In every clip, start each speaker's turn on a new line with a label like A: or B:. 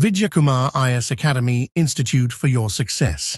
A: Vidyakumar IS Academy Institute for your success.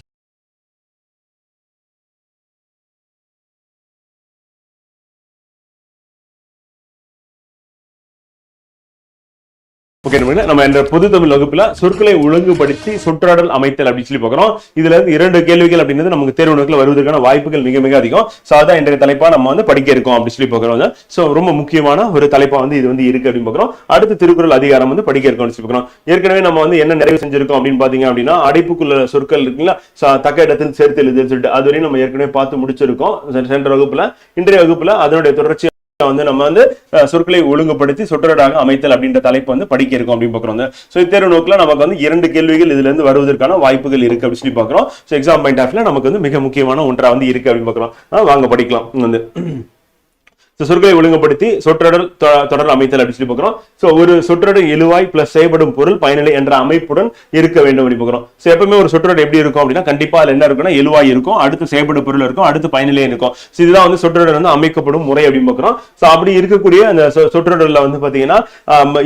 B: Okay நம்ம இந்த பொது தமிழ் வகுப்புல சொற்களை ஒழுங்குபடுத்தி சொற்றொடல் அமைத்தல் அப்படின்னு சொல்லி பார்க்குறோம். இதுல இருந்து இரண்டு கேள்விகள் அப்படின்றது நமக்கு தேர்வு நோக்கில் வருவதற்கான வாய்ப்புகள் மிக மிக அதிகம். சோ அதான் இன்றைய தலைப்பா நம்ம வந்து படிக்க இருக்கோம் அப்படின்னு சொல்லி பார்க்கிறோம். சோ ரொம்ப முக்கியமான ஒரு தலைப்பா வந்து இது வந்து இருக்கு அப்படின்னு பாக்குறோம் அடுத்து திருக்குறள் அதிகாரம் வந்து படிக்க இருக்கோம் சொல்லி பார்க்கிறோம். ஏற்கனவே நம்ம வந்து என்ன நிறைவு செஞ்சிருக்கோம் அப்படின்னு பாத்தீங்க அப்படின்னா அடைப்புக்குள்ள சொற்கள் இருக்குங்களா தக்க இடத்தில் சேர்த்து எழுதுன்னு சொல்லிட்டு அது வரையும் நம்ம ஏற்கனவே பார்த்து முடிச்சிருக்கோம். சென்ற வகுப்புல இன்றைய வகுப்புல அதனுடைய தொடர்ச்சி வந்து நம்ம வந்து சொற்களை ஒழுங்குபடுத்தி சொற்றொடராக அமைத்தல் அப்படின்ற தலைப்பு வந்து படிக்க இருக்கோம் அப்படின்னு பார்க்குறோம். ஸோ இத்தேர்வு நோக்கில் நமக்கு வந்து இரண்டு கேள்விகள் இதுல இருந்து வருவதற்கான வாய்ப்புகள் இருக்கு அப்படின்னு சொல்லி பார்க்குறோம். ஸோ எக்ஸாம் பாயிண்ட் ஆஃப்ல நமக்கு வந்து மிக முக்கியமான ஒன்றா வந்து இருக்கு அப்படின்னு பார்க்குறோம். வாங்க படிக்கலாம். வந்து ஸோ சொற்களை ஒழுங்குபடுத்தி சொற்றொடர் தொடர் அமைத்தல் அப்படின்னு சொல்லி பார்க்குறோம். ஸோ ஒரு சொற்றொடர் எழுவாய் பிளஸ் செய்யப்படும் பொருள் பயனிலை என்ற அமைப்புடன் இருக்க வேண்டும் அப்படின்னு பார்க்குறோம். ஸோ எப்பவுமே ஒரு சொற்றொடர் எப்படி இருக்கும் அப்படின்னா கண்டிப்பாக அதுல என்ன இருக்குன்னா எழுவாய் இருக்கும் அடுத்து செய்யப்படும் பொருள் இருக்கும் அடுத்து பயனிலை இருக்கும். ஸோ இதுதான் வந்து சொற்றொடர் வந்து அமைக்கப்படும் முறை அப்படின்னு பார்க்குறோம். சோ அப்படி இருக்கக்கூடிய அந்த சொ- சொற்றொடர்ல வந்து பாத்தீங்கன்னா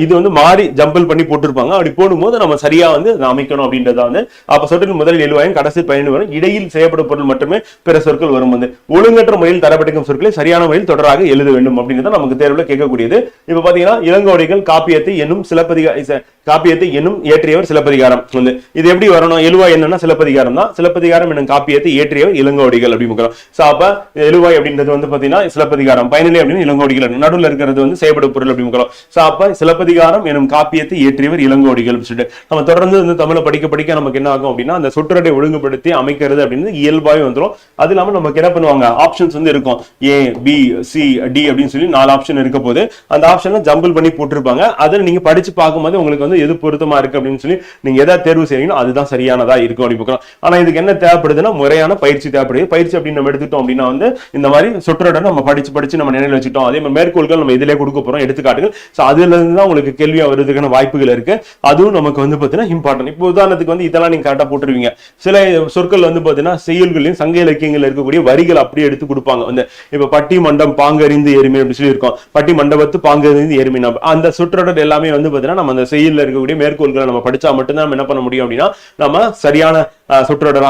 B: இது வந்து மாறி ஜம்பிள் பண்ணி போட்டிருப்பாங்க. அப்படி போடும்போது நம்ம சரியா வந்து அமைக்கணும் அப்படின்றத வந்து அப்ப சொற்றொடர் முதலில் எழுவாயும் கடைசி பயனிலை வரும். இடையில் செய்யப்படும் பொருள் மட்டுமே பிற சொற்கள் வரும் வந்து. ஒழுங்கற்ற முறையில் தரப்பட்டிருக்கும் சொற்களை சரியான முறையில் தொடராக எழுத வேண்டும் அப்படிங்கிறத நமக்கு தேர்வுல கேட்கக்கூடியது. இப்ப பாத்தீங்கன்னா இளங்கோடிகள் காப்பியத்தை என்னும் சிலப்பதிகா காப்பியத்தை என்னும் இயற்றியவர் சிலப்பதிகாரம். வந்து இது எப்படி வரணும்? எழுவாய் என்னன்னா சிலப்பதிகாரம் தான். சிலப்பதிகாரம் என்னும் காப்பியத்தை ஏற்றியவர் இளங்கோடிகள் அப்படின்னு சோ அப்ப எழுவாய் அப்படின்றது வந்து பாத்தீங்கன்னா சிலப்பதிகாரம். பயனிலை அப்படின்னு இளங்கோடிகள் நடுவில் இருக்கிறது வந்து செயல்படும் பொருள் அப்படின்னு சோ அப்ப சிலப்பதிகாரம் எனும் காப்பியத்தை ஏற்றியவர் இளங்கோடிகள் அப்படின்னு சொல்லிட்டு. நம்ம தொடர்ந்து வந்து தமிழை படிக்க படிக்க நமக்கு என்ன ஆகும் அப்படின்னா அந்த சுற்றடை ஒழுங்குபடுத்தி அமைக்கிறது அப்படின்னு இயல்பாவே வந்துடும் அது இல்லாம நமக்கு என்ன பண்ணுவாங்க? ஆப்ஷன்ஸ் வந்து இருக்கும். ஏ பி சி டி அப்படின்னு சொல்லி நாலு ஆப்ஷன் இருக்க போது அந்த ஆப்ஷன்ல ஜம்பிள் பண்ணி போட்டிருப்பாங்க. அதை நீங்க படிச்சு பார்க்கும்போது உங்களுக்கு வந்து எது பொருத்தமா இருக்கு அப்படின்னு சொல்லி நீங்க எதாவது தேர்வு செய்யணும் அதுதான் சரியானதா இருக்கும் அப்படின்னு பார்க்கலாம். ஆனா இதுக்கு என்ன தேவைப்படுதுன்னா முறையான பயிற்சி தேவைப்படுது. பயிற்சி அப்படின்னு நம்ம எடுத்துட்டோம் அப்படின்னா வந்து இந்த மாதிரி சொற்றொடர் நம்ம படிச்சு படிச்சு நம்ம நினைவில் வச்சுட்டோம் அதே மாதிரி மேற்கோள்கள் நம்ம இதிலே கொடுக்க போறோம் எடுத்துக்காட்டுகள். ஸோ அதுல இருந்து தான் உங்களுக்கு கேள்வி வருவதற்கான வாய்ப்புகள் இருக்கு. அதுவும் நமக்கு வந்து பார்த்தீங்கன்னா இம்பார்ட்டன்ட் இப்போ உதாரணத்துக்கு வந்து இதெல்லாம் நீங்க கரெக்டாக போட்டுருவீங்க. சில சொற்கள் வந்து பார்த்தீங்கன்னா செயல்களையும் சங்க இலக்கியங்கள் இருக்கக்கூடிய வரிகள் அப்படியே எடுத்து கொடுப்பாங்க. வந்து இப்போ பட்டி மண்டம் பாங்கறிந்து எருமை அப்படின்னு சொல்லி இருக்கோம் பட்டி மண்டபத்து பாங்கறிந்து எருமை. நம்ம அந்த சொற்றொடர் எல்லாமே வந்து பாத்தீங்கன்னா நம்ம அந்த செயலில் இருக்கக்கூடிய மேற்கோள்களை நம்ம படிச்சா மட்டும்தான் நம்ம என்ன பண்ண முடியும் அப்படின்னா நம்ம சரியான அஹ்,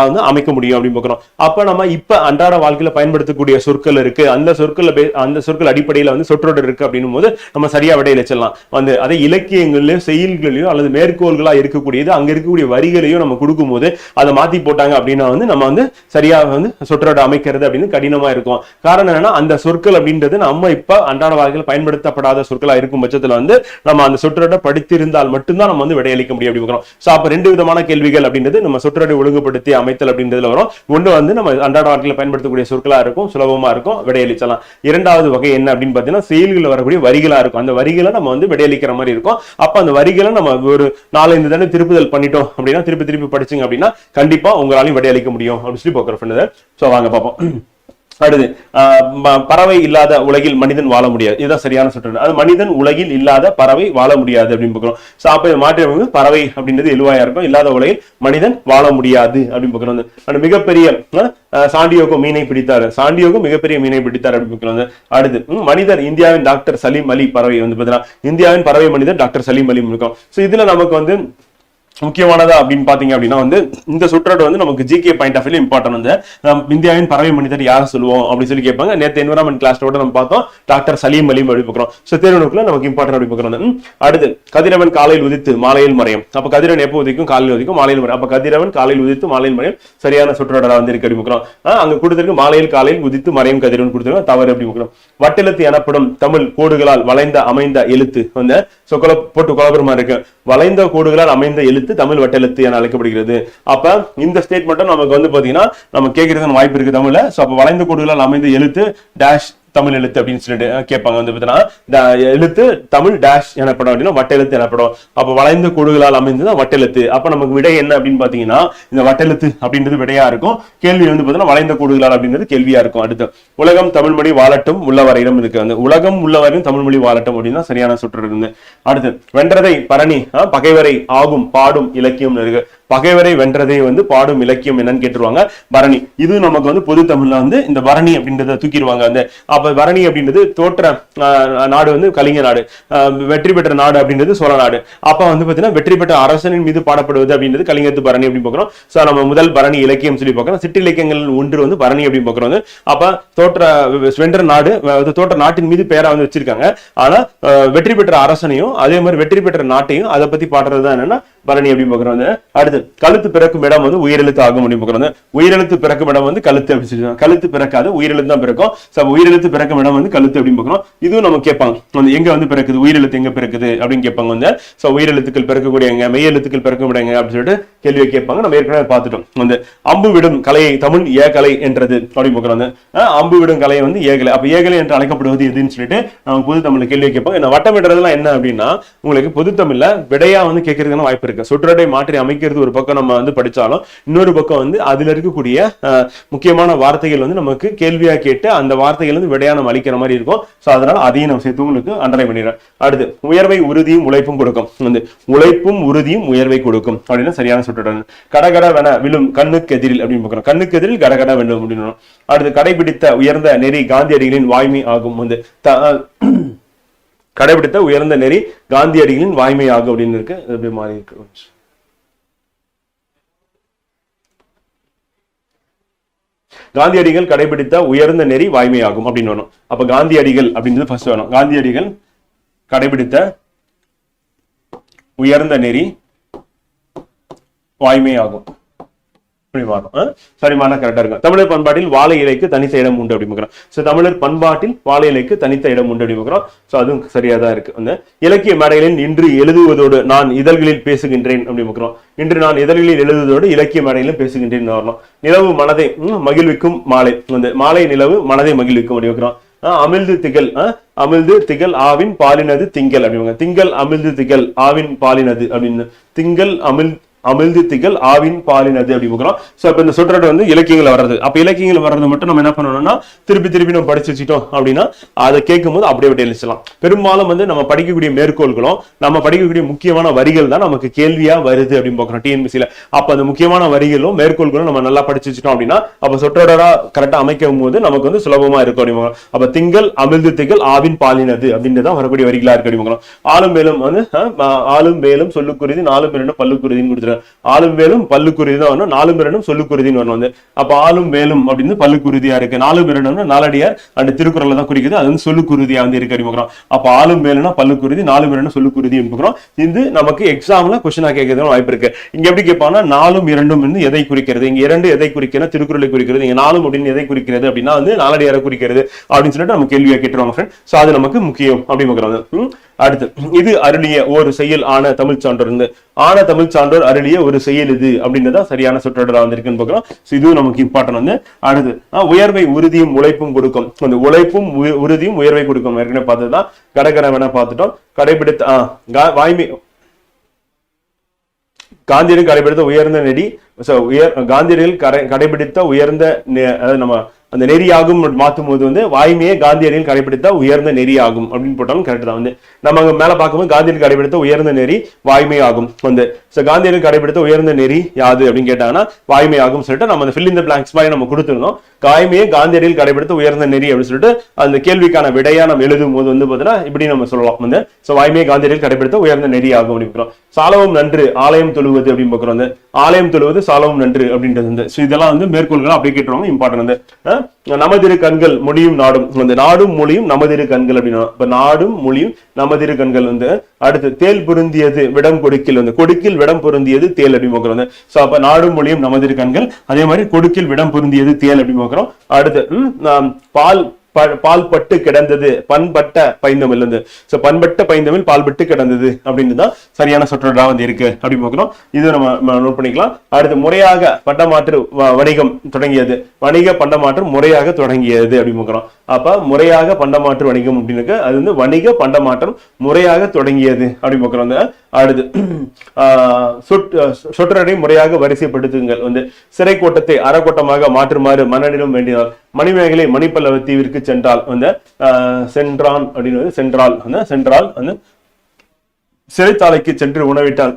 B: வந்து அமைக்க முடியும் அப்படின்னு பார்க்குறோம். அப்போ நம்ம இப்போ அன்றாட வாழ்க்கையில பயன்படுத்தக்கூடிய சொற்கள் இருக்கு. அந்த சொற்கள் அந்த சொற்கள் அடிப்படையில் வந்து சொற்றொடர் இருக்கு அப்படின்னும் போது நம்ம சரியா விடையில செல்லலாம் வந்து அதை இலக்கியங்களையும் செயல்களையும் அல்லது மேற்கோள்களா இருக்கக்கூடியது அங்க இருக்கக்கூடிய வரிகளையும் நம்ம கொடுக்கும்போது அதை மாத்தி போட்டாங்க அப்படின்னா வந்து நம்ம வந்து சரியா வந்து சொற்றொடர் அமைக்கிறது அப்படின்னு கடினமா இருக்கும். காரணம் என்னன்னா அந்த சொற்கள் அப்படின்றது நம்ம இப்போ அன்றாட வாழ்க்கையில் பயன்படுத்தப்படாத சொற்களா இருக்கும் பட்சத்துல வந்து நம்ம அந்த சொற்றொடரை படித்திருந்தால் மட்டும்தான் நம்ம வந்து விடையளிக்க முடியும் அப்படி பார்க்குறோம். சோ அப்ப ரெண்டு விதமான கேள்விகள் அப்படின்றது நம்ம சொற்றொடரை ஒழுங்குபடுத்தி அமைத்தல் அப்படின்றதுல வரும். ஒன்று வந்து நம்ம அன்றாட வாழ்க்கையில் பயன்படுத்தக்கூடிய சொற்களாக இருக்கும் சுலபமா இருக்கும் விடையளிச்சலாம். இரண்டாவது வகை என்ன அப்படின்னு பாத்தீங்கன்னா செயல்களில் வரக்கூடிய வரிகளா இருக்கும். அந்த வரிகளை நம்ம வந்து விடையளிக்கிற மாதிரி இருக்கும். அப்போ அந்த வரிகளை நம்ம ஒரு நாலஞ்சு தானே திருப்புதல் பண்ணிட்டோம் அப்படின்னா திருப்பி திருப்பி படிச்சீங்க அப்படின்னா கண்டிப்பா உங்களாலையும் விடையளிக்க முடியும் அப்படின்னு சொல்லி போக்குற ஃப்ரெண்டு ஸோ வாங்க பார்ப்போம். அடுத்து ஆஹ் பறவை இல்லாத உலகில் மனிதன் வாழ முடியாது. இதுதான் சரியான சொல்றது அது மனிதன் உலகில் இல்லாத பறவை வாழ முடியாது அப்படின்னு பார்க்கிறோம். சோ அப்ப இதை மாற்றி பறவை அப்படின்றது எழுவாயா இருக்கும்? இல்லாத உலகில் மனிதன் வாழ முடியாது அப்படின்னு பார்க்கிறோம். மிகப்பெரிய ஆஹ் சாண்டியோகோ மீனை பிடித்தார். சாண்டியோகோ மிகப்பெரிய மீனை பிடித்தார் அப்படின்னு பார்க்கிறோம். அடுத்து மனிதர் இந்தியாவின் டாக்டர் சலீம் அலி பறவை வந்து பார்த்தீங்கன்னா இந்தியாவின் பறவை மனிதர் டாக்டர் சலீம் அலி இருக்கும் சோ இதுல நமக்கு வந்து முக்கியமானதா அப்படின்னு பாத்தீங்க அப்படின்னா வந்து இந்த சுற்றோட வந்து நமக்கு GK point of view important வந்து இந்தியாவின் பறவை மனிதர் யார சொல்லுவோம் அப்படின்னு சொல்லி கேட்பாங்க. நேற்று என்வரான்மெண்ட் கிளாஸ் கூட நம்ம பார்த்தோம் டாக்டர் சலீம் அலீம் அப்படி பார்க்கிறோம் ஸோ தேர்வுக்குள்ள நமக்கு இம்பார்ட்டன் அப்படி பார்க்கிறோம். அடுத்து கதிரவன் காலையில் உதித்து மாலையில் மறையும். அப்ப கதிரவன் எப்போ உதிக்கும்? காலையில் உதிக்கும் மாலையில் மறையும். அப்ப கதிரவன் காலையில் உதித்து மாலையில் மறையும். சரியான சுற்றோடரா வந்து இருக்கு அப்படி பார்க்கிறோம். அங்க கொடுத்துருக்கு மாலையில் காலையில் உதித்து மறையும் கதிரவன் கொடுத்துருக்கோம் தவறு அப்படி பார்க்கிறோம். வட்டெழுத்து எனப்படும் தமிழ் கோடுகளால் வளைந்த அமைந்த எழுத்து வந்து சொக்கல போட்டு குழப்பமா இருக்கு. வளைந்த கோடுகளால் அமைந்த எழுத்து தமிழ் வட்டெழுத்து என அழைக்கப்படுகிறது. அப்ப இந்த ஸ்டேட்மெண்ட்டும் நமக்கு வந்து பாத்தீங்கன்னா நம்ம கேட்கறதுக்கு வாய்ப்பு இருக்கு தமிழ்ல. சோ அப்ப வளைந்த கோடுகளால் அமைந்த எழுத்து டேஷ் தமிழ் எழுத்து அப்படின்னு சொல்லிட்டு கேட்பாங்க. வந்து பாத்தீங்கன்னா எழுத்து தமிழ் டேஷ் எனப்படும் அப்படின்னா வட்டெழுத்து எனப்படும். அப்ப வளைந்த கோடுகளால் அமைந்தது வட்டெழுத்து அப்ப நமக்கு விடை என்ன அப்படின்னு பாத்தீங்கன்னா இந்த வட்டெழுத்து அப்படின்றது விடையா இருக்கும். கேள்வி வந்து பாத்தீங்கன்னா வளைந்த கோடுகளால் அப்படின்றது கேள்வியா இருக்கும். அடுத்து உலகம் தமிழ் மொழி வாழட்டும் உள்ளவரையிடம் இருக்கு. அந்த உலகம் உள்ளவரையும் தமிழ் மொழி வாழட்டும் அப்படின்னா சரியான சுற்று இருந்து. அடுத்து வென்றதை பரணி பகைவரை ஆகும் பாடும் இலக்கியம் இருக்கு. பகைவரை வென்றதை வந்து பாடும் இலக்கியம் என்னன்னு கேட்டுருவாங்க. பரணி. இது நமக்கு வந்து பொது தமிழ்ல வந்து இந்த பரணி அப்படின்றத தூக்கிடுவாங்க. அந்த அப்ப பரணி அப்படின்றது தோற்ற ஆஹ், நாடு வந்து கலிங்க நாடு. ஆஹ், வெற்றி பெற்ற நாடு அப்படின்றது சோழ நாடு. அப்ப வந்து பாத்தீங்கன்னா வெற்றி பெற்ற அரசனின் மீது பாடப்படுவது அப்படின்றது கலிங்கத்து பரணி அப்படின்னு பாக்குறோம் சோ நம்ம முதல் பரணி இலக்கியம் சொல்லி பார்க்கணும் சிட்டி இலக்கியங்கள் ஒன்று வந்து பரணி அப்படின்னு பாக்குறோம் வந்து. அப்ப தோற்ற வென்ற நாடு தோற்ற நாட்டின் மீது பேரா வந்து வச்சிருக்காங்க. ஆனா வெற்றி பெற்ற அரசனையும் அதே மாதிரி வெற்றி பெற்ற நாட்டையும் அதை பத்தி பாடுறது தான் என்னன்னா பரணி அப்படின்னு பார்க்கிறோம் அடுத்து கழுத்து பிறக்கும் இடம் வந்து உயிரெழுத்து ஆகும் அப்படின்னு பார்க்கிறோம் உயிரெழுத்து பிறக்கும் இடம் வந்து கழுத்து அப்படின்னு கழுத்து பிறக்காது உயிரெழுத்து தான் பிறக்கும். சோ உயிரெழுத்து பிறக்கும் இடம் வந்து கழுத்து அப்படின்னு பாக்குறோம் இதுவும் நம்ம கேட்பாங்க. வந்து எங்க வந்து பிறக்குது? உயிரெழுத்து எங்க பிறக்குது? அப்படின்னு கேட்பாங்க வந்து சோ உயிரெழுத்துக்கள் பிறக்கக்கூடிய எங்க மெய்யெழுத்துக்கள் பிறக்க விடுங்க அப்படின்னு சொல்லிட்டு கேள்வியை கேட்பாங்க. நம்ம ஏற்கனவே பார்த்துட்டோம். வந்து அம்பு விடும் கலையை தமிழ் ஏ கலை என்றது அப்படின்னு பார்க்கிறோம். அம்பு விடும் கலையை வந்து ஏகலை. அப்ப ஏகலை என்று அழைக்கப்படுவது எதுன்னு சொல்லிட்டு நம்ம பொது தமிழ்ல கேள்வி கேட்பாங்க. இந்த வட்டமிடுறதுலாம் என்ன அப்படின்னா உங்களுக்கு பொது தமிழ்ல விடையா வந்து கேட்கறதுக்கான வாய்ப்பு இருக்கு. சொற்றொடை மாற்றி அமைக்கிறது ஒரு பக்கம் நம்ம வந்து படிச்சாலும் இன்னொரு பக்கம் வந்து அதுல இருக்கக்கூடிய முக்கியமான வார்த்தைகள் வந்து நமக்கு கேள்வியா கேட்டு அந்த வார்த்தைகள் வந்து விடையா நம்ம அளிக்கிற மாதிரி இருக்கும். சோ அதனால அதையும் நம்ம சேர்த்து உங்களுக்கு அண்டரை பண்ணிடுறேன். அடுத்து உயர்வை உறுதியும் உழைப்பும் கொடுக்கும். வந்து உழைப்பும் உறுதியும் உயர்வை கொடுக்கும். அப்படின்னு சரியான சுற்றுடன் கடகட வென விழும் கண்ணுக்கு எதிரில் அப்படின்னு பார்க்கணும். கண்ணுக்கு எதிரில் கடகட விழும் அப்படின்னு அடுத்து கடைபிடித்த உயர்ந்த நெறி காந்தியடிகளின் வாய்மை ஆகும். வந்து த- கடைபிடித்த உயர்ந்த நெறி காந்தியடிகளின் வாய்மை அப்படின்னு இருக்கு. எப்படி மாறி இருக்கு. காந்தியடிகள் கடைபிடித்த உயர்ந்த நெறி வாய்மையாகும் அப்படின்னு வேணும். அப்ப காந்தியடிகள் அப்படின்றது ஃபர்ஸ்ட் வேணும். காந்தியடிகள் கடைபிடித்த உயர்ந்த நெறி வாய்மையாகும். இப்படி மாறும் சரிமான கரெக்டா இருக்கும். தமிழர் பண்பாட்டில் வாழை இலைக்கு தனித்த இடம் உண்டு அப்படின்னு பார்க்கிறோம். தமிழர் பண்பாட்டில் வாழை இலைக்கு தனித்த இடம் உண்டு அப்படின்னு பார்க்கிறோம். சோ அதுவும் சரியா தான் இருக்கு. அந்த இலக்கிய மேடைகளில் இன்று எழுதுவதோடு நான் இதழ்களில் பேசுகின்றேன் அப்படின்னு இன்று நான் இதழ்களில் எழுதுவதோடு இலக்கிய மேடையிலும் பேசுகின்றேன் வரணும். நிலவு மனதை மகிழ்விக்கும் மாலை. அந்த மாலை நிலவு மனதை மகிழ்விக்கும் அப்படின்னு பார்க்கிறோம். அமிழ்து திகழ் ஆஹ் அமிழ்து திகழ் ஆவின் பாலினது திங்கள் அப்படிங்க திங்கள் அமிழ்து திகழ் ஆவின் பாலினது அப்படின்னு. திங்கள் அமிழ் அமிழ்து திகழ் ஆவின் பாலினது அப்படி பார்க்கிறோம் ஸோ இப்போ இந்த சொற்றொடர் வந்து இலக்கியங்கள் வர்றது. அப்ப இலக்கியங்கள் வர்றது மட்டும் நம்ம என்ன பண்ணணும்னா திருப்பி திருப்பி நம்ம படிச்சு வச்சுட்டோம் அப்படின்னா அதை கேட்கும் போது அப்படியே விட்டு எழுச்சலாம் பெரும்பாலும் வந்து நம்ம படிக்கக்கூடிய மேற்கோள்களும் நம்ம படிக்கக்கூடிய முக்கியமான வரிகள் தான் நமக்கு கேள்வியா வருது அப்படின்னு பார்க்குறோம் டிஎன்பிசியில் அப்ப அந்த முக்கியமான வரிகளும் மேற்கோள்களும் நம்ம நல்லா படிச்சு வச்சுட்டோம் அப்படின்னா அப்ப சொற்றொடரா கரெக்டா அமைக்கும் போது நமக்கு வந்து சுலபமா இருக்கும் அப்படின்னு அப்போ அப்ப திங்கள் அமிழ்து திகழ் ஆவின் பாலினது அப்படின்னு தான் வரக்கூடிய வரிகளா இருக்கு அப்படின்னு பார்க்கிறோம். ஆளும் மேலும் வந்து ஆளும் மேலும் சொல்லுக்குருதி நாலும் மேலும் பல்லுக்குருதின்னு கொடுத்துருக்காங்க. ஆளும் வேலும் பல்லுக்குருதி தான் வரணும் நாலும் பேரும் சொல்லுக்குருதின்னு வரணும். வந்து அப்ப ஆளும் வேலும் அப்படின்னு பல்லுக்குருதியா இருக்கு நாலு பேரும் நாலடியார் அந்த திருக்குறள் தான் குறிக்குது அது வந்து சொல்லுக்குருதியா வந்து இருக்கு அப்படிங்கிறோம் அப்ப ஆளும் வேலும்னா பல்லுக்குருதி நாலு பேரும் சொல்லுக்குருதி பார்க்கிறோம் இது நமக்கு எக்ஸாம்ல கொஸ்டினா கேட்கறதுக்கு வாய்ப்பு இருக்கு. இங்க எப்படி கேட்பாங்கன்னா நாலும் இரண்டும் வந்து எதை குறிக்கிறது? இங்க இரண்டு எதை குறிக்கிறது திருக்குறளை குறிக்கிறது இங்க நாலும் அப்படின்னு எதை குறிக்கிறது அப்படின்னா வந்து நாலடியாரை குறிக்கிறது அப்படின்னு சொல்லிட்டு நம்ம கேள்வியா கேட்டுருவாங்க ஃப்ரெண்ட் ஸோ அது நமக்கு முக்கியம் அப்படின்னு அடுத்து இது அருளிய ஒரு செயல் ஆன தமிழ் சான்றோர் இருந்து ஆன தமிழ் சான்றோர் அருளிய ஒரு செயல் இது அப்படின்றதா சரியான சொற்றொடரா வந்திருக்குன்னு பார்க்கிறோம் இதுவும் நமக்கு இம்பார்ட்டன் வந்து அடுத்து உயர்வை உறுதியும் உழைப்பும் கொடுக்கும். அந்த உழைப்பும் உறுதியும் உயர்வை கொடுக்கும். ஏற்கனவே பார்த்ததுதான் கடற்கரை வேணா பார்த்துட்டோம். கடைபிடித்த கா- வாய்மை காந்தியடிகள் கடைபிடித்த உயர்ந்த நெடி உயர் காந்தியடிகள் கடை கடைபிடித்த உயர்ந்த நெ- அதாவது நம்ம அந்த நெறியாகும் மாற்றும் போது வந்து வாய்மையே காந்தியடிகள் கடைபிடித்த உயர்ந்த நெறியாகும் அப்படின்னு போட்டாலும் கரெக்ட் தான். வந்து நம்ம அங்க மேல பார்க்கும்போது காந்தியடிகள் கடைபிடித்த உயர்ந்த நெறி வாய்மை ஆகும் வந்து ஸோ காந்தியடிகள் கடைபிடித்த உயர்ந்த நெறி யாது அப்படின்னு கேட்டாங்கன்னா வாய்மை ஆகும் சொல்லிட்டு நம்ம அந்த ஃபில் இந்த பிளாங்க்ஸ் மாதிரி நம்ம கொடுத்துருந்தோம். காய்மையே காந்தியடிகள் கடைபிடித்த உயர்ந்த நெறி அப்படின்னு சொல்லிட்டு அந்த கேள்விக்கான விடையா நம்ம எழுதும் போது வந்து பார்த்தீங்கன்னா இப்படி நம்ம சொல்லலாம். வந்து ஸோ வாய்மையை காந்தியடிகள் கடைபிடித்த உயர்ந்த நெறி ஆகும் அப்படின்னு பார்க்கிறோம். சாலவும் நன்று ஆலயம் தொழுவது அப்படின்னு பார்க்கிறோம். வந்து ஆலயம் தொழுவது சாலவும் நன்று அப்படின்றது வந்து. ஸோ இதெல்லாம் வந்து மேற்கோள்கள் அப்படி கேட்டுருவாங்க இம்பார்ட்டன் வந்து. நமதிரு கண்கள் மொழியும் நாடும். அந்த நாடும் மொழியும் நமதிரு கண்கள் அப்படின்னா இப்ப நாடும் மொழியும் நமதிரு கண்கள் வந்து அடுத்து தேல் பொருந்தியது விடம் கொடுக்கில் வந்து கொடுக்கில் விடம் பொருந்தியது தேல் அப்படி பார்க்கிறோம். ஸோ அப்ப நாடும் மொழியும் நமதிரு கண்கள் அதே மாதிரி கொடுக்கில் விடம் பொருந்தியது தேல் அப்படி பார்க்கிறோம். அடுத்து பால் பால் பட்டு கிடந்தது. பண்பட்ட பைந்தமிழ் இருந்து சோ பண்பட்ட பைந்தமிழ் பால் பட்டு கிடந்தது அப்படின்னு தான் சரியான சொற்றொடரா வந்து இருக்கு அப்படி பார்க்கணும் இது நம்ம நோட் பண்ணிக்கலாம். அடுத்து முறையாக பண்டமாற்று வணிகம் தொடங்கியது. வணிக பண்டமாற்றம் முறையாக தொடங்கியது அப்படி பார்க்கணும் அப்ப முறையாக பண்டமாற்று வணிகம் அப்படின்னு அது வந்து வணிக பண்டமாற்றம் முறையாக தொடங்கியது அப்படி பார்க்கிறோம். அடுத்து ஆஹ், சொற்றொடரை முறையாக வரிசைப்படுத்துங்கள். வந்து சிறை கோட்டத்தை அறக்கோட்டமாக மாற்றுமாறு மன்னனிடம் வேண்டினார். மணிமேகலை மணிப்பல்லவ தீவிற்கு சென்றால் அந்த சென்றான் அப்படின்னு சென்றால் அந்த சென்றால் வந்து சிறைச்சாலைக்கு சென்று உணவிட்டால்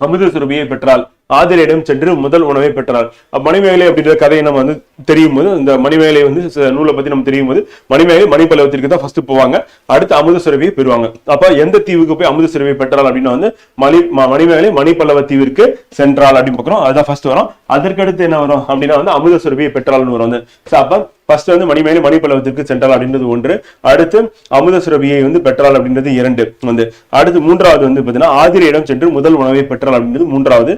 B: அமுத சுரபியை பெற்றால் ஆதிரியிடம் சென்று முதல் உணவை பெற்றார். மணிமேகலை அப்படின்ற கதையை நம்ம வந்து தெரியும் போது இந்த மணிமேகலை வந்து நூலை பத்தி நம்ம தெரியும் போது மணிமேகலை மணிப்பல்லவத்திற்கு தான் ஃபர்ஸ்ட் போவாங்க. அடுத்து அமுத சுரபியை பெறுவாங்க. அப்ப எந்த தீவுக்கு போய் அமுத சுரபியை பெற்றால் அப்படின்னா வந்து மணி மணிமேகலை மணிப்பல்லவ தீவிற்கு சென்றாள் அப்படின்னு பார்க்கிறோம். அதுதான் ஃபர்ஸ்ட் வரும். அதற்கடுத்து என்ன வரும் அப்படின்னா வந்து அமுத சுரபியை பெற்றாள்னு வரும் வந்து. அப்ப ஃபர்ஸ்ட் வந்து மணிமேகலை மணிப்பலவத்திற்கு சென்றாள் அப்படின்றது ஒன்று. அடுத்து அமுத சுரபியை வந்து பெற்றாள் அப்படின்றது இரண்டு வந்து. அடுத்து மூன்றாவது வந்து பாத்தீங்கன்னா ஆதிரியிடம் சென்று முதல் உணவை பெற்றாள் அப்படின்றது மூன்றாவது.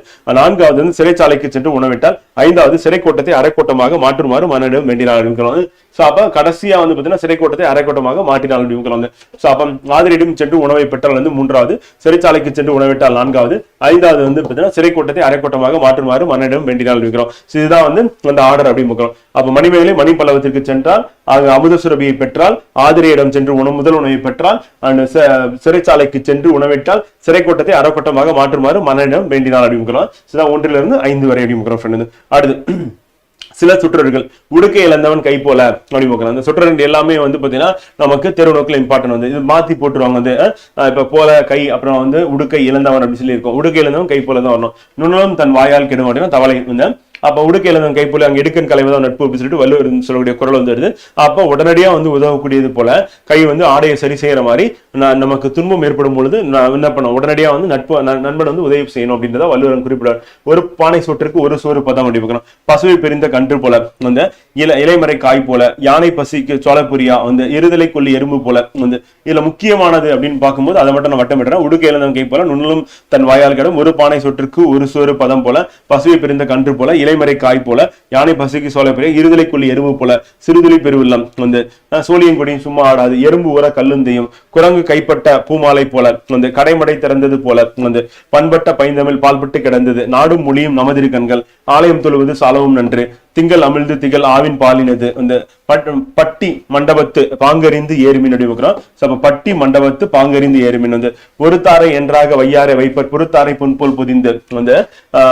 B: நான்காவது வந்து சிறைச்சாலைக்கு சென்று உணவிட்டால் ஐந்தாவது சிறைக்கோட்டத்தை அரைக்கோட்டமாக மாற்றுமாறு மன்னனிடம் வேண்டினாள் ஸோ சோ அப்ப கடைசியா வந்து பாத்தீங்கன்னா சிறைக்கோட்டத்தை அரைக்கோட்டமாக மாற்றினாள் அப்படின்னு வந்து. சோ அப்ப ஆதிரியிடம் சென்று உணவை பெற்றால் வந்து மூன்றாவது சிறைச்சாலைக்கு சென்று உணவிட்டால் நான்காவது ஐந்தாவது வந்து பாத்தீங்கன்னா சிறைக்கோட்டத்தை அரைக்கோட்டமாக மாற்றுமாறு மன்னனிடம் வேண்டினால் இருக்கிறோம். இதுதான் வந்து அந்த ஆர்டர் அப்படின்னு முக்கிறோம் அப்ப மணிமேகலை மணிப்பல்லவத்திற்கு சென்றால் அங்கு அமுத சுரபியை பெற்றால் ஆதிரியிடம் சென்று உணவு முதல் உணவை பெற்றால் அண்ட் ச- சிறைச்சாலைக்கு சென்று உணவிட்டால் சிறைக்கோட்டத்தை அரைக்கோட்டமாக மாற்றுமாறு மன்னனிடம் வேண்டினாள் அப்படிங்கிறோம் இதுதான் ஒன்றிலிருந்து ஐந்து வரை அப்படிங்கிறோம் friend. அடுத்து சில சுற்றர்கள் உடுக்கை இழந்தவன் கை போல அப்படி பார்க்கலாம் அந்த சுற்றர்கள் எல்லாமே வந்து பாத்தீங்கன்னா நமக்கு தெரு நோக்கில் இம்பார்ட்டன் வந்து இது மாத்தி போட்டுருவாங்க வந்து அஹ், இப்ப போல கை அப்புறம் வந்து உடுக்கை இழந்தவன் அப்படின்னு சொல்லி இருக்கும் உடுக்கை இழந்தவன் கை போல தான் வரணும். நுண்ணுலம் தன் வாயால் கெடும் அப்படின்னா தவளை வந்து அப்போ உடுக்க இழந்தவன் கை அங்கே அங்க இடுக்கன் கலைவதான் நட்பு அப்படின்னு சொல்லிட்டு வள்ளுவர் சொல்லக்கூடிய குரல் வந்து வருது. உடனடியாக வந்து உதவக்கூடியது போல கை வந்து ஆடையை சரி செய்யற மாதிரி நான் நமக்கு துன்பம் ஏற்படும் பொழுது நான் என்ன பண்ண உடனடியாக வந்து நட்பு நண்பன் வந்து உதவி செய்யணும் அப்படின்றத வள்ளுவரன் குறிப்பிடுவார். ஒரு பானை சோற்றிற்கு ஒரு சோறு பதம் அப்படி பார்க்கணும் பசுவை பிரிந்த கன்று போல வந்து இல இலைமறை காய் போல யானை பசிக்கு சோளப்புரியா வந்து இருதலை கொல்லி எறும்பு போல வந்து இதுல முக்கியமானது அப்படின்னு பார்க்கும்போது அதை மட்டும் நான் வட்டமிடுறேன் உடுக்கை இழந்தவன் கை போல நுண்ணும் தன் வாயால் கடும் ஒரு பானை சொற்றுக்கு ஒரு சோறு பதம் போல பசுவை பிரிந்த கன்று போல இலை இலைமறை காய் போல யானை பசுக்கு சோலை பெரிய இருதலைக்குள்ளி எறும்பு போல சிறுதுளி பெருவில்லம் வந்து அஹ், கொடியும் சும்மா ஆடாது எறும்பு உர கல்லுந்தையும் குரங்கு கைப்பட்ட பூமாலை போல வந்து கடைமடை திறந்தது போல வந்து பண்பட்ட பைந்தமிழ் பால்பட்டு கிடந்தது நாடும் மொழியும் நமதிரு கண்கள் ஆலயம் தொழுவது சாலவும் நன்று திங்கள் அமிழ்ந்து திகழ் ஆவின் பாலினது அந்த பட்டி மண்டபத்து பாங்கறிந்து ஏறுமின் அப்படி அப்ப பட்டி மண்டபத்து பாங்கறிந்து ஏறுமின் வந்து ஒரு தாரை என்றாக வையாரை வைப்பர் பொறுத்தாரை புன்போல் புதிந்து வந்து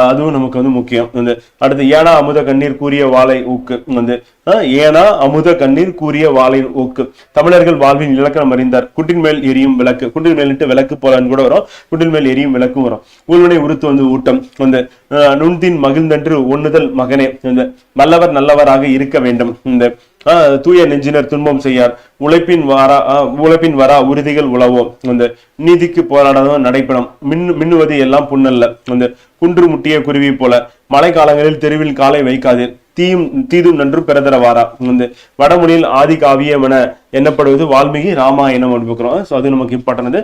B: அதுவும் நமக்கு வந்து முக்கியம். வந்து அடுத்து ஏனா அமுத கண்ணீர் கூறிய வாழை ஊக்கு வந்து ஆஹ், ஏனா அமுத கண்ணீர் கூறிய வாழை ஊக்கு. தமிழர்கள் வாழ்வின் இலக்கணம் அறிந்தார். குட்டின் மேல் எரியும் விளக்கு குட்டின் மேலிட்டு விளக்கு போலான்னு கூட வரும். குட்டின் மேல் எரியும் விளக்கும் வரும். ஊழ்வினை உருத்து வந்து ஊட்டம் வந்து நுண்தின் மகிழ்ந்தன்று ஒண்ணுதல் மகனே. இந்த நல்லவர் நல்லவராக இருக்க வேண்டும். இந்த ஆஹ், தூய நெஞ்சினர் துன்பம் செய்யார். உழைப்பின் வாரா ஆஹ், உழைப்பின் வரா உறுதிகள் உழவோ அந்த நீதிக்கு போராடாதவன் நடைபெறும். மின் மின்னுவது எல்லாம் புண்ணல்ல. அந்த குன்று முட்டிய குருவி போல மழை காலங்களில் தெருவில் காலை வைக்காதீர். தீயும் தீதும் நன்றும் பிறதரவாரா. வந்து வடமொழியில் ஆதி காவியம் என என்னப்படுவது வால்மீகி ராமாயணம் அப்படிக்கிறோம் ஸோ அது நமக்கு இம்பார்ட்டனது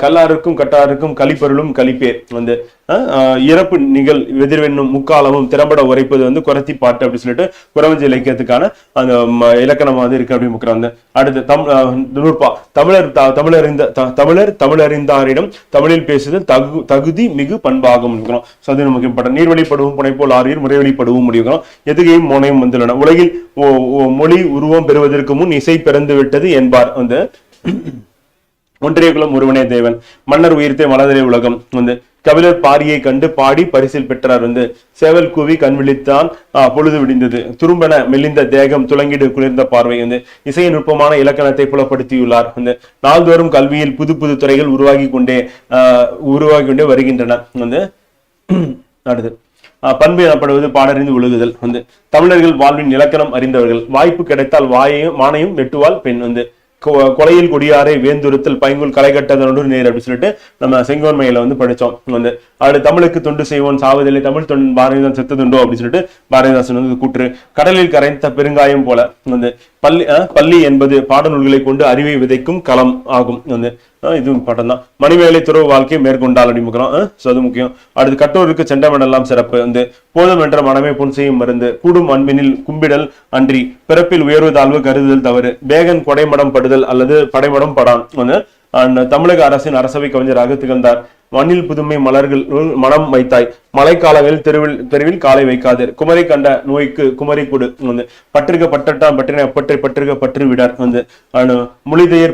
B: கல்லாருக்கும் கட்டாருக்கும் கலிப்பொருளும் கலிப்பேர் வந்து இறப்பு நிகழ் எதிர்வெண்ணும் முக்காலமும் திறம்பட உரைப்பது வந்து குரத்தி பாட்டு அப்படின்னு சொல்லிட்டு குறவஞ்சி இலக்கியத்துக்கான அந்த இலக்கணம் வந்து இருக்கு அப்படின்னு அடுத்து தம் நூற்பா தமிழர் த- தமிழறிந்த த- தமிழர் தமிழறிந்தாரிடம் தமிழில் பேசுதல் தகு தகுதி மிகு பண்பாகும் இருக்கிறோம் ஸோ அது நமக்கு இம்பார்ட்டன் நீர்வழிப்படுவும் புனைப்போல் ஆரியர் முறைவழிப்படுவும் முடிவுக்கிறோம் எதுகையும் மோனையும் வந்துள்ளன. உலகில் ஓ- மொழி உருவம் பெறுவதற்கு முன் இசை பிறந்து விட்டது என்பார். வந்து ஒன்றிய குலம் ஒருவனே தேவன். மன்னர் உயிர்த்தே மலதரை உலகம். வந்து கபிலர் பாரியை கண்டு பாடி பரிசில் பெற்றார். வந்து சேவல் கூவி கண் விழித்தான் பொழுது விடிந்தது. துரும்பன மெலிந்த தேகம் துளங்கிடு குளிர்ந்த பார்வை. வந்து இசை நுட்பமான இலக்கணத்தை புலப்படுத்தியுள்ளார். வந்து நாள்தோறும் கல்வியில் புது புது துறைகள் உருவாகி கொண்டே ஆஹ், உருவாகி கொண்டே வருகின்றன. வந்து அடுத்து. பண்பு எனப்படுவது பாடறிந்து ஒழுகுதல் வந்து தமிழர்கள் வாழ்வின் இலக்கணம் அறிந்தவர்கள். வாய்ப்பு கிடைத்தால் வாயையும் மானையும் வெட்டுவாள் பெண். வந்து கொ- கொலையில் கொடியாரை வேந்துருத்தல் பைங்குள் களை கட்டதனோடு நேர் அப்படின்னு சொல்லிட்டு நம்ம செங்கோன்மையில வந்து படிச்சோம். வந்து அது தமிழுக்கு தொண்டு செய்வோம் சாவதில்லை தமிழ் தொண்டு பாரதிதான் செத்ததுண்டோ அப்படின்னு சொல்லிட்டு பாரதிதாசன் வந்து கூற்று கடலில் கரைந்த பெருங்காயம் போல. வந்து பள்ளி பள்ளி என்பது பாடநூல்களை கொண்டு அறிவை விதைக்கும் களம் ஆகும். வந்து அஹ், இதுவும் பாட்டம் தான் மணிவேலை துறவு வாழ்க்கையை மேற்கொண்டால் அப்படிங்கிறோம். ஸோ அது முக்கியம். அடுத்து கட்டோருக்கு சென்றவனெல்லாம் சிறப்பு. வந்து போதும் என்ற மனமே புன் செய்யும் மருந்து கூடும் அன்பினில் கும்பிடல் அன்றி பிறப்பில் உயர்வு தாழ்வு கருதுதல் தவறு பேகன் கொடைமடம் படுதல் அல்லது படைமடம் படான். வந்து அண்ட் தமிழக அரசின் அரசவை கவிஞராக திகழ்ந்தார் மண்ணில் புதுமை மலர்கள் மனம் வைத்தாய் மழைக்காலங்களில் தெருவில் தெருவில் காலை வைக்காதீர். குமரி கண்ட நோய்க்கு குமரி கொடு. வந்து பற்றிருக்க பற்றட்டான் பற்றின பற்றி பற்றிருக்க பற்று விடார். வந்து அனு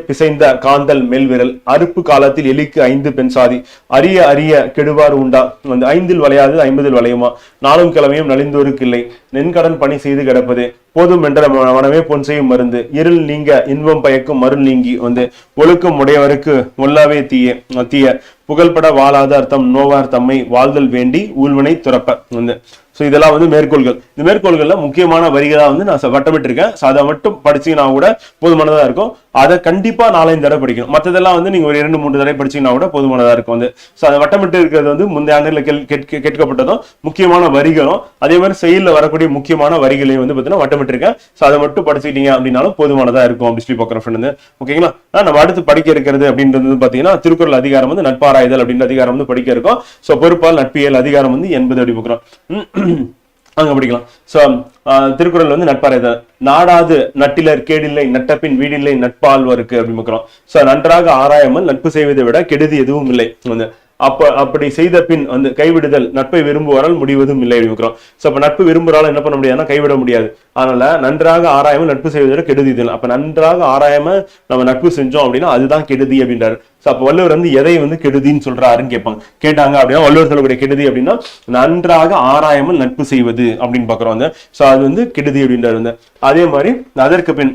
B: பிசைந்த காந்தல் மேல்விரல் அறுப்பு காலத்தில் எலிக்கு ஐந்து பெண் சாதி அரிய அரிய கெடுவார் உண்டா? வந்து ஐந்தில் வளையாது ஐம்பதில் வளையுமா? நாளும் கிழமையும் நலிந்தோருக்கு இல்லை. நென்கடன் பணி செய்து கிடப்பது போதும் என்ற மனமே பொன் செய்யும் மருந்து. இருள் நீங்க இன்பம் பயக்கும் மருள் நீங்கி வந்து ஒழுக்கம் உடையவருக்கு ஒல்லாவே தீய தீய. புகழ்பட வாழாத அர்த்தம் நோவார் தம்மை வாழ்தல் வேண்டி ஊழ்வினை துறப்ப. வந்து ஸோ இதெல்லாம் வந்து மேற்கோள்கள். இந்த மேற்கோள்களில் முக்கியமான வரிகளா வந்து நான் வட்டமிட்டிருக்கேன். ஸோ அதை மட்டும் படிச்சீங்கன்னா கூட போதுமானதா இருக்கும். அதை கண்டிப்பாக நாலஞ்சு தடவை படிக்கணும். மற்றதெல்லாம் வந்து நீங்கள் ஒரு இரண்டு மூன்று தடவை படிச்சீங்கன்னா கூட போதுமானதாக இருக்கும். வந்து ஸோ அதை வட்டமிட்டு இருக்கிறது வந்து முந்தைய ஆண்டில் கேள் கேட்க- கேட்கப்பட்டதும் முக்கியமான வரிகளும் அதே மாதிரி செயலில் வரக்கூடிய முக்கியமான வரிகளையும் வந்து பார்த்தீங்கன்னா வட்டமிட்டிருக்கேன். ஸோ அதை மட்டும் படிச்சுக்கிட்டீங்க அப்படின்னாலும் போதுமானதாக இருக்கும் அப்படின்னு சொல்லி பார்க்குறேன் ஃப்ரெண்டு ஓகேங்களா? ஆ, நம்ம அடுத்து படிக்க இருக்கிறது அப்படின்றது வந்து பார்த்தீங்கன்னா திருக்குறள் அதிகாரம் வந்து நட்பாராய்தல் அப்படின்ற அதிகாரம் வந்து படிக்க இருக்கோம். ஸோ பொறுப்பால் நட்பியல் அதிகாரம் வந்து எண்பது அப்படி பார்க்குறோம் அங்க படிக்கலாம். சோ um, திருக்குறள் வந்து நட்பாராய்தல். நாடாது நட்டிலர் கேடில்லை நட்டப்பின் வீடில்லை நட்பாழ்வருக்கு அப்படின்னு பார்க்கிறோம். சோ நன்றாக ஆராயாமல் நட்பு செய்வதை விட கெடுதி எதுவும் இல்லை. வந்து அப்ப அப்படி செய்த பின் வந்து கைவிடுதல் நட்பை விரும்புவரால் முடிவதும் இல்லை அப்படிங்கிறோம் சோ அப்ப நட்பு விரும்புறால என்ன பண்ண முடியாதுன்னா கைவிட முடியாது. அதனால நன்றாக ஆராயாமல் நட்பு செய்வதை விட கெடுதி இல்லை. அப்ப நன்றாக ஆராயாம நம்ம நட்பு செஞ்சோம் அப்படின்னா அதுதான் கெடுதி அப்படின்றாரு. அப்போ வள்ளுவர் வந்து எதை வந்து கெடுதின்னு சொல்றாருன்னு கேட்பாங்க. கேட்டாங்க அப்படின்னா வள்ளுவர் சொல்லக்கூடிய கெடுதி அப்படின்னா நன்றாக ஆராயாமல் நட்பு செய்வது அப்படின்னு பாக்குறோம் அந்த. ஸோ அது வந்து கெடுதி அப்படின்றது வந்து அதே மாதிரி அதற்கு பின்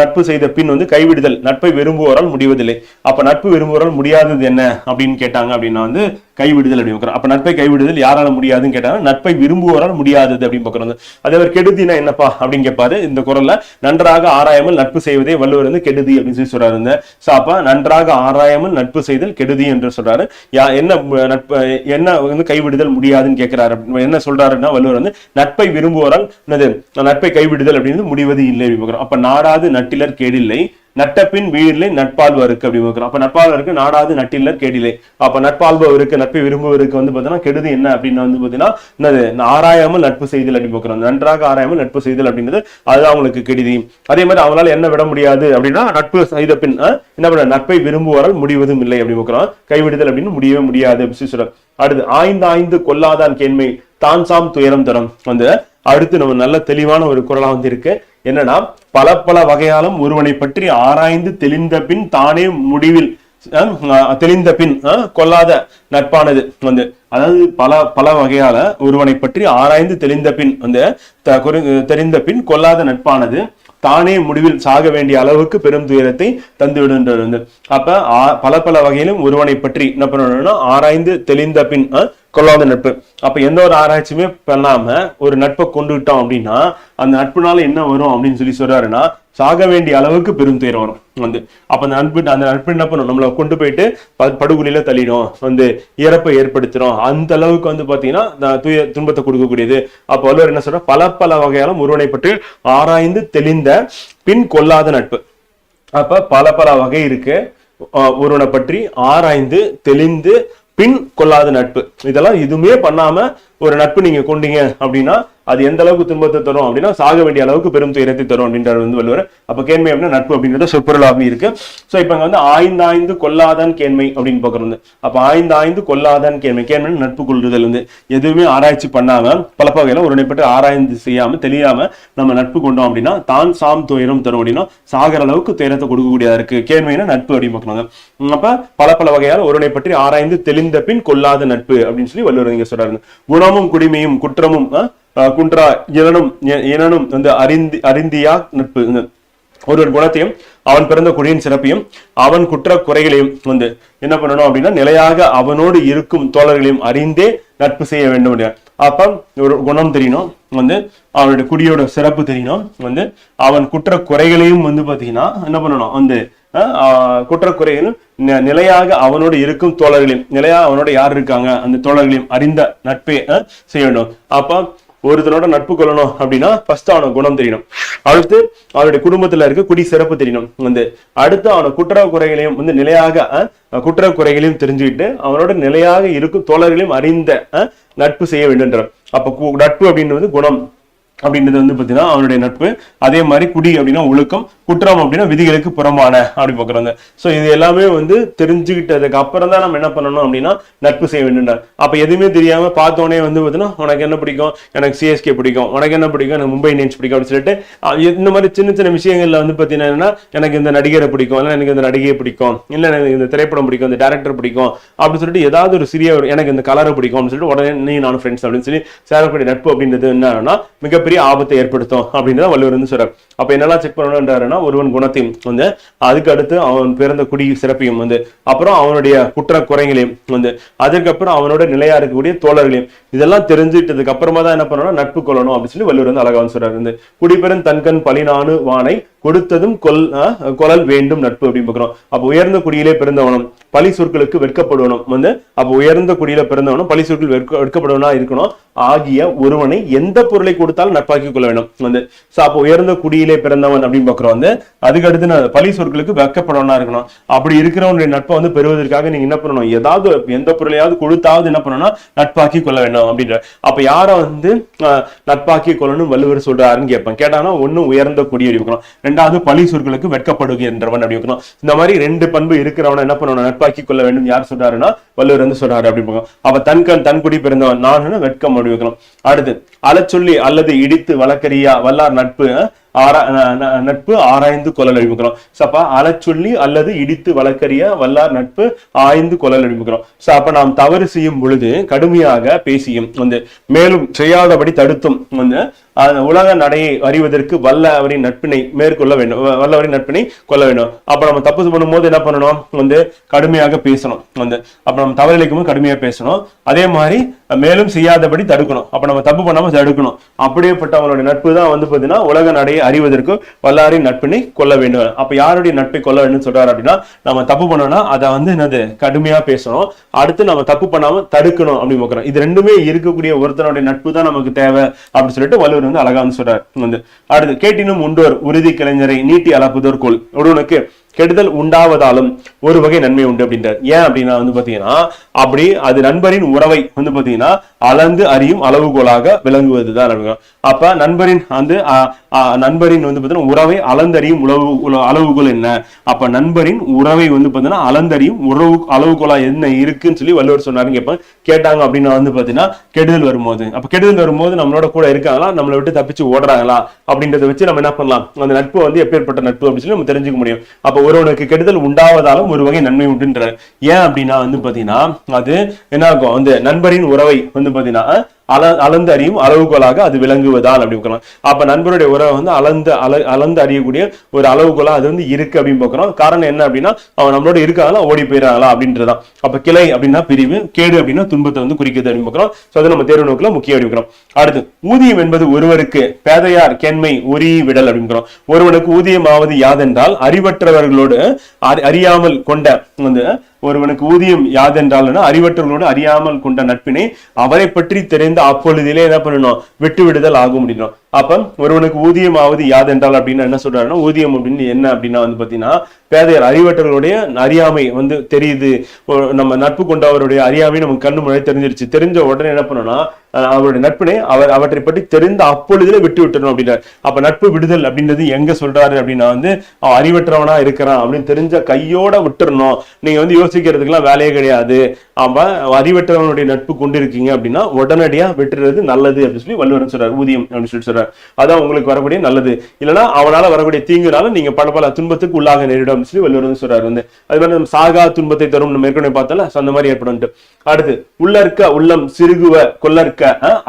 B: நட்பு செய்த பின் வந்து கைவிடுதல் நட்பை விரும்புவோரால் முடிவதில்லை. அப்ப நட்பு விரும்புவோரால் முடியாதது என்ன அப்படின்னு கேட்டாங்க அப்படின்னா வந்து கைவிடுதல் அப்படின்னு பார்க்கிறோம். அப்ப நட்பை கைவிடுதல் யாரால முடியாதுன்னு கேட்டாங்க நட்பை விரும்புவோரால் முடியாதது அப்படின்னு பார்க்கிறோம். அதே மாதிரி கெடுதினா என்னப்பா அப்படின்னு கேட்பாரு. இந்த குரல்ல நன்றாக ஆராயாமல் நட்பு செய்வதே வள்ளுவர் வந்து கெடுதி அப்படின்னு சொல்லி சொல்றாரு. இந்த சோ அப்ப நன்றாக ஆராயாமல் நட்பு செய்தல் கெடுதி என்று சொல்றாரு. யா என்ன நட்பு என்ன வந்து கைவிடுதல் முடியாதுன்னு கேட்கிறாரு. என்ன சொல்றாருன்னா வள்ளுவர் வந்து நட்பை விரும்புவோரால் என்னது? நட்பை கைவிடுதல் அப்படின்னு முடிவது இல்லை அப்படின்னு பார்க்கிறோம். அப்ப நாடாது நட்டிலர் கேடில்லை. நட்டப்பின் வீழில்லை நட்பாழ்வருக்கு அப்படி இருக்கிறோம் அப்ப நட்பாழ்வருக்கு நாடாது நட்டில்ல கேடில்லை. அப்ப நட்பால்பவருக்கு நட்பை விரும்புவருக்கு வந்து பாத்தீங்கன்னா கெடுதி என்ன அப்படின்னு வந்து பாத்தீங்கன்னா என்னது ஆராயாமல் நட்பு செய்தல் அப்படி பார்க்கிறோம். நன்றாக ஆராயாமல் நட்பு செய்தல் அப்படின்றது அதுதான் அவங்களுக்கு கெடுதி. அதே மாதிரி அவங்களால என்ன விட முடியாது அப்படின்னா நட்பு செய்த பின் என்ன பண்ண நட்பை விரும்புவரால் முடிவதும் இல்லை அப்படி பார்க்கிறோம். கைவிடுதல் அப்படின்னு முடியவே முடியாது அப்படின்னு சொல்லி அடுத்து ஆய்ந்து ஆய்ந்து கொல்லாதான் கேண்மை தான் சாம் துயரம் தரும். வந்து அடுத்து நம்ம நல்ல தெளிவான ஒரு குரலா வந்து இருக்கு. என்னன்னா பல பல வகையாலும் ஒருவனை பற்றி ஆராய்ந்து தெளிந்த பின் தானே முடிவில் தெளிந்த பின் கொல்லாத நட்பானது வந்து. அதாவது பல பல வகையால ஒருவனை பற்றி ஆராய்ந்து தெளிந்த பின் வந்து த- தெரிந்த பின் கொல்லாத நட்பானது தானே முடிவில் சாக வேண்டிய அளவுக்கு பெரும் துயரத்தை தந்துவிடுன்றது வந்து. அப்ப ஆ- பல பல வகையிலும் ஒருவனை பற்றி என்ன பண்ணணும்னா ஆராய்ந்து தெளிந்த பின் கொள்ளாத நட்பு. அப்ப எந்த ஒரு ஆராய்ச்சியுமே பண்ணாம ஒரு நட்பை கொண்டுவிட்டோம் அப்படின்னா அந்த நட்புனால என்ன வரும் அப்படின்னு சொல்லி சொல்றாருன்னா சாக வேண்டிய அளவுக்கு பெரும் துயரம் வரும். வந்து அப்ப அந்த நட்பு அந்த நட்பு என்ன பண்ணும்? நம்மளை கொண்டு போயிட்டு படுகொலியில தள்ளிடும். வந்து இறப்பை ஏற்படுத்திடும் அந்த அளவுக்கு வந்து பாத்தீங்கன்னா துய துன்பத்தை கொடுக்கக்கூடியது. அப்ப வள்ளுவர் என்ன சொல்ற பல பல வகையாலும் ஒருவனை பற்றி ஆராய்ந்து தெளிந்த பின் கொல்லாத நட்பு. அப்ப பல பல வகை இருக்கு. ஒருவனை பற்றி ஆராய்ந்து தெளிந்து பின் கொள்ளாத நட்பு. இதெல்லாம் எதுவுமே பண்ணாம ஒரு நட்பு நீங்க கொண்டீங்க அப்படின்னா அது எந்த அளவுக்கு துன்பத்தை தரும் அப்படின்னா சாக வேண்டிய அளவுக்கு பெரும் துயரத்தை தரும் அப்படின்றது வந்து வள்ளுவர். அப்ப கேண்மை அப்படின்னா நட்பு அப்படின்றத சொற்பொருளாகவும் இருக்கு. சோ இப்ப இங்க வந்து ஆய்ந்து கொல்லாதான் கேண்மை அப்படின்னு பாக்குறது அப்ப ஆய்ந்து ஆய்ந்து கொல்லாதான் கேண்மை. கேண்மை நட்பு கொள்ளுதல் வந்து. எதுவுமே ஆராய்ச்சி பண்ணாம பல வகையில ஒருவனை ஆராய்ந்து செய்யாம தெரியாம நம்ம நட்பு கொண்டோம் அப்படின்னா தான் சாம் துயரம் தரும் அப்படின்னா சாகர அளவுக்கு துயரத்தை கொடுக்கக்கூடியதா இருக்கு. கேண்மைனா நட்பு அப்படின்னு பாக்குறாங்க அப்ப பல பல வகையால் ஒருவனை பற்றி ஆராய்ந்து தெளிந்த பின் கொல்லாத நட்பு அப்படின்னு சொல்லி வள்ளுவர் இங்க சொல்றாரு குணமும் குடிமையும் குற்றமும் குன்றா இனனும் இனனும் வந்து அறிந்தி அறிந்தியா நட்பு. ஒருவன் குணத்தையும் அவன் பிறந்த குடியின் சிறப்பையும் அவன் குற்ற குறைகளையும் வந்து என்ன பண்ணணும் அப்படின்னா நிலையாக அவனோடு இருக்கும் தோழர்களையும் அறிந்தே நட்பு செய்ய வேண்டும் அப்ப ஒரு குணம் தெரியணும் வந்து அவனுடைய குடியோட சிறப்பு தெரியணும் வந்து அவன் குற்ற குறைகளையும் வந்து பாத்தீங்கன்னா என்ன பண்ணணும் வந்து குற்றக்குறையில் குற்றக்குறைகளும் நிலையாக அவனோடு இருக்கும் தோழர்களையும் நிலையாக அவனோட யார் இருக்காங்க? அந்த தோழர்களையும் அறிந்த நட்பே செய்ய வேண்டும். அப்ப ஒருத்தனோட நட்பு கொள்ளணும் அப்படின்னா ஃபர்ஸ்ட் அவனுக்கு குணம் தெரியணும். அடுத்து அவனுடைய குடும்பத்துல இருக்க குடி சிறப்பு தெரியணும். வந்து அடுத்து அவன குற்ற குறைகளையும் வந்து நிலையாக குற்ற குறைகளையும் தெரிஞ்சுக்கிட்டு அவனோட நிலையாக இருக்கும் தோழர்களையும் அறிந்த அஹ், நட்பு செய்ய வேண்டும் அப்ப கு- நட்பு அப்படின்றது குணம். அப்படின்றது வந்து பாத்தீங்கன்னா அவனுடைய நட்பு. அதே மாதிரி குடி அப்படின்னா ஒழுக்கம் குற்றம் அப்படின்னா விதிகளுக்கு புறம்பான அப்படி பாக்குறாங்க. சோ இது எல்லாமே வந்து தெரிஞ்சுக்கிட்டதுக்கு அப்புறம் தான் நம்ம என்ன பண்ணணும் அப்படின்னா நட்பு செய்ய வேண்டும் அப்ப எதுவுமே தெரியாம பார்த்தோன்னே வந்து பாத்தீங்கன்னா உனக்கு என்ன பிடிக்கும்? எனக்கு சிஎஸ்கே பிடிக்கும். உனக்கு என்ன பிடிக்கும்? எனக்கு மும்பை இந்தியன்ஸ் பிடிக்கும் அப்படின்னு சொல்லிட்டு இந்த மாதிரி சின்ன சின்ன விஷயங்கள்ல வந்து பாத்தீங்கன்னா எனக்கு இந்த நடிகரை பிடிக்கும் இல்லை எனக்கு இந்த நடிகையை பிடிக்கும் இல்ல எனக்கு இந்த திரைப்படம் பிடிக்கும் இந்த டேரக்டர் பிடிக்கும் அப்படின்னு சொல்லிட்டு ஏதாவது ஒரு சிறிய ஒரு எனக்கு இந்த கலரை பிடிக்கும் அப்படின்னு சொல்லிட்டு உடனே நீ நானும் ஃப்ரெண்ட்ஸ் அப்படின்னு சொல்லி சேரக்கூடிய நட்பு அப்படின்றது என்னன்னா மிகப்பெரிய மிகப்பெரிய ஆபத்தை ஏற்படுத்தும் அப்படின்னு வள்ளுவர் வந்து சொல்றாரு. அப்ப என்னெல்லாம் செக் பண்ணணும்ன்றாருன்னா ஒருவன் குணத்தையும் வந்து அதுக்கு அடுத்து அவன் பிறந்த குடி சிறப்பையும் வந்து அப்புறம் அவனுடைய குற்ற குறைகளையும் வந்து அதுக்கப்புறம் அவனோட நிலையா இருக்கக்கூடிய தோழர்களையும் இதெல்லாம் தெரிஞ்சுட்டதுக்கு அப்புறமா தான் என்ன பண்ணணும் நட்பு கொள்ளணும் அப்படின்னு சொல்லி வள்ளுவர் வந்து அழகா வந்து சொல்றாரு. வந்து குடிபெரும் தன்கண் பலினானு வானை கொடுத்ததும் கொல் கொலல் வேண்டும் நட்பு அப்படின்னு பார்க்கிறோம். அப்ப உயர்ந்த குடியிலே பிறந்தவனும் பழி சொற்களுக்கு வெட்கப்படுவனும் வந்து அப்ப உயர்ந்த குடியில பிறந்தவனும் பழி சொற்கள் வெட்க வெட்கப்படுவனா இருக்கணும். ஆகிய ஒருவனை எந்த பொருளை கொடுத்தாலும் நட்பாக்கி கொள்ள வேண்டும். வந்து சோ அப்ப உயர்ந்த குடியிலே பிறந்தவன் அப்படின்னு பாக்குறோம் வந்து அதுக்கு அடுத்து நான் பழி சொற்களுக்கு வெட்கப்படுவனா இருக்கணும். அப்படி இருக்கிறவனுடைய நட்பை வந்து பெறுவதற்காக நீங்க என்ன பண்ணணும்? ஏதாவது எந்த பொருளையாவது கொடுத்தாவது என்ன பண்ணணும்னா நட்பாக்கி கொள்ள வேண்டும் அப்படின்ற. அப்ப யார வந்து அஹ், நட்பாக்கி கொள்ளணும் வள்ளுவர் சொல்றாருன்னு கேட்பேன். கேட்டாங்கன்னா ஒண்ணு உயர்ந்த குடி அப்படி இரண்டாவது பழி சொற்களுக்கு வெட்கப்படுகின்றவன் அப்படி இந்த மாதிரி ரெண்டு பண்பு இருக்கிறவனை என்ன பண்ணணும்? நட்பாக்கி கொள்ள வேண்டும். யார் சொல்றாருன்னா வள்ளுவர் வந்து சொல்றாரு அப்படி பார்க்கணும். தன் கண் தன் குடி பிறந்தவன். நான் வெட்கம் அப்படி வைக்கணும். அடுத்து அலச்சொல்லி அல்லது இடித்து வழக்கறியா வல்லார் நட்பு ஆரா நட்பு ஆராய்ந்து கொள்ளல் அழிவுக்கிறோம் சப்பா அலச்சொல்லி அல்லது இடித்து வழக்கறிய வல்லார் நட்பு ஆய்ந்து கொள்ளல் அழிவுக்கிறோம் சோ அப்ப நாம் தவறு செய்யும் பொழுது கடுமையாக பேசியும் வந்து மேலும் செய்யாதபடி தடுத்தும் வந்து உலக நடையை அறிவதற்கு வல்லவரின் நட்பினை மேற்கொள்ள வேண்டும். வல்லவரின் நட்பினை கொள்ள வேண்டும். அப்ப நம்ம தப்பு பண்ணும்போது என்ன பண்ணணும்? வந்து கடுமையாக பேசணும். வந்து அப்ப நம்ம தவறிழைக்கும் போது கடுமையாக பேசணும். அதே மாதிரி மேலும் செய்யாதபடி தடுக்கணும். அப்ப நம்ம தப்பு பண்ணாம தடுக்கணும். அப்படியேப்பட்டவங்களுடைய நட்பு தான் வந்து பாத்தீங்கன்னா உலக நடையை அறிவதற்கு வல்லாரின் நட்பினை கொள்ள வேண்டும். அப்ப யாருடைய நட்பை கொள்ள வேண்டும் சொல்றாரு அப்படின்னா நம்ம தப்பு பண்ணோம்னா அதை வந்து என்னது? கடுமையா பேசணும். அடுத்து நம்ம தப்பு பண்ணாம தடுக்கணும் அப்படின்னு பார்க்கிறோம். இது ரெண்டுமே இருக்கக்கூடிய ஒருத்தனுடைய நட்பு தான் நமக்கு தேவை அப்படின்னு சொல்லிட்டு வள்ளுவர் வந்து அழகா வந்து சொல்றாரு. வந்து அடுத்து கேட்டினும் உண்டோர் உறுதி கலைஞரை நீட்டி அளப்புதோர் கோல். ஒருவனுக்கு கெடுதல் உண்டாவதாலும் ஒரு வகை நன்மை உண்டு அப்படின்றார். ஏன் அப்படின்னா வந்து பாத்தீங்கன்னா அப்படி அது நண்பரின் உறவை வந்து பாத்தீங்கன்னா அளந்து அறியும் அளவுகோலாக விளங்குவதுதான் அப்ப நண்பரின் வந்து நண்பரின் வந்து பாத்தீங்கன்னா உறவை அளந்தறியும் உளவு அளவுகோல் என்ன? அப்ப நண்பரின் உறவை வந்து பாத்தீங்கன்னா அளந்தறியும் உறவு அளவுகோலா என்ன இருக்குன்னு சொல்லி வள்ளுவர் சொன்னாருன்னு கேட்பேன் கேட்டாங்க அப்படின்னா வந்து பாத்தீங்கன்னா கெடுதல் வரும்போது. அப்ப கெடுதல் வரும்போது நம்மளோட கூட இருக்காங்களா? நம்மளை விட்டு தப்பிச்சு ஓடுறாங்களா? அப்படின்றத வச்சு நம்ம என்ன பண்ணலாம்? அந்த நட்பு வந்து எப்பேற்பட்ட நட்பு அப்படின்னு சொல்லி நம்ம தெரிஞ்சுக்க முடியும். அப்ப ஒருவனுக்கு கெடுதல் உண்டாவதாலும் ஒரு வகை நன்மை உண்டுன்றார் ஏன் அப்படின்னா வந்து பாத்தீங்கன்னா அது என்ன ஆகும் வந்து நண்பரின் உறவை வந்து பாத்தீங்கன்னா அள அளந்து அறியும் அளவுகோலாக அது விளங்குவதால் அப்படி பார்க்கலாம். அப்ப நண்பருடைய உறவை வந்து அளந்து அள அளந்து அறியக்கூடிய ஒரு அளவுகோலா அது வந்து இருக்கு அப்படின்னு பார்க்குறோம். காரணம் என்ன அப்படின்னா அவன் நம்மளோட இருக்காங்களா ஓடி போயிடறாங்களா அப்படின்றதான் அப்போ கிளை அப்படின்னா பிரிவு கேடு அப்படின்னா துன்பத்தை வந்து குறிக்கிறது அப்படின்னு பார்க்குறோம். ஸோ அதை நம்ம தேர்வு நோக்கில் முக்கியம் அப்படி அடுத்து ஊதியம் என்பது ஒருவருக்கு பேதையார் கேண்மை ஒரி விடல் அப்படிங்கிறோம் ஒருவனுக்கு ஊதியம் ஆவது யாதென்றால் அறிவற்றவர்களோடு அறி- அறியாமல் கொண்ட வந்து ஒருவனுக்கு ஊதியம் யாதென்றால்னா அறிவற்றவர்களோடு அறியாமல் கொண்ட நட்பினை அவரை பற்றி தெரிந்த அப்பொழுதிலே என்ன பண்ணணும் விட்டு விடுதல் ஆகும் முடியும் அப்ப ஒருவனுக்கு ஊதியம் ஆவது யாதென்றால் அப்படின்னு என்ன சொல்றாருன்னா ஊதியம் அப்படின்னு என்ன அப்படின்னா வந்து பாத்தீங்கன்னா பேதையர் அறிவற்றவர்களுடைய அறியாமை வந்து தெரியுது. ஒரு நம்ம நட்பு கொண்டவருடைய அறியாமை நமக்கு கண்ணு முன்னாடி தெரிஞ்சிருச்சு. தெரிஞ்ச உடனே என்ன பண்ணணும்னா அவருடைய நட்பினை அவர் அவற்றை பற்றி தெரிந்த அப்பொழுதுல விட்டு விட்டுறணும் அப்படின்றார் அப்ப நட்பு விடுதல் அப்படின்றது எங்க சொல்றாரு அப்படின்னா வந்து அவன் அறிவற்றவனா இருக்கிறான் அப்படின்னு தெரிஞ்ச கையோட விட்டுறணும். நீங்க வந்து யோசிக்கிறதுக்கெல்லாம் வேலையே கிடையாது. அவன் அறிவற்றவனுடைய நட்பு கொண்டிருக்கீங்க அப்படின்னா உடனடியா விட்டுறது நல்லது அப்படின்னு சொல்லி வள்ளுவரன் சொல்றாரு. ஊதியம் அப்படின்னு சொல்லி சொல்றாரு. அதான் உங்களுக்கு வரக்கூடிய நல்லது. இல்லைன்னா அவனால வரக்கூடிய தீங்குனால நீங்க பல பல துன்பத்துக்கு உள்ளாக நேரிடும் சொல்லி வள்ளுவர் வந்து சொல்றாரு வந்து. அது மாதிரி நம்ம சாகா துன்பத்தை தரும் நம்ம ஏற்கனவே பார்த்தால அந்த மாதிரி ஏற்படும் அடுத்து உள்ளற்க உள்ளம் சிறுகுவ கொல்லற்க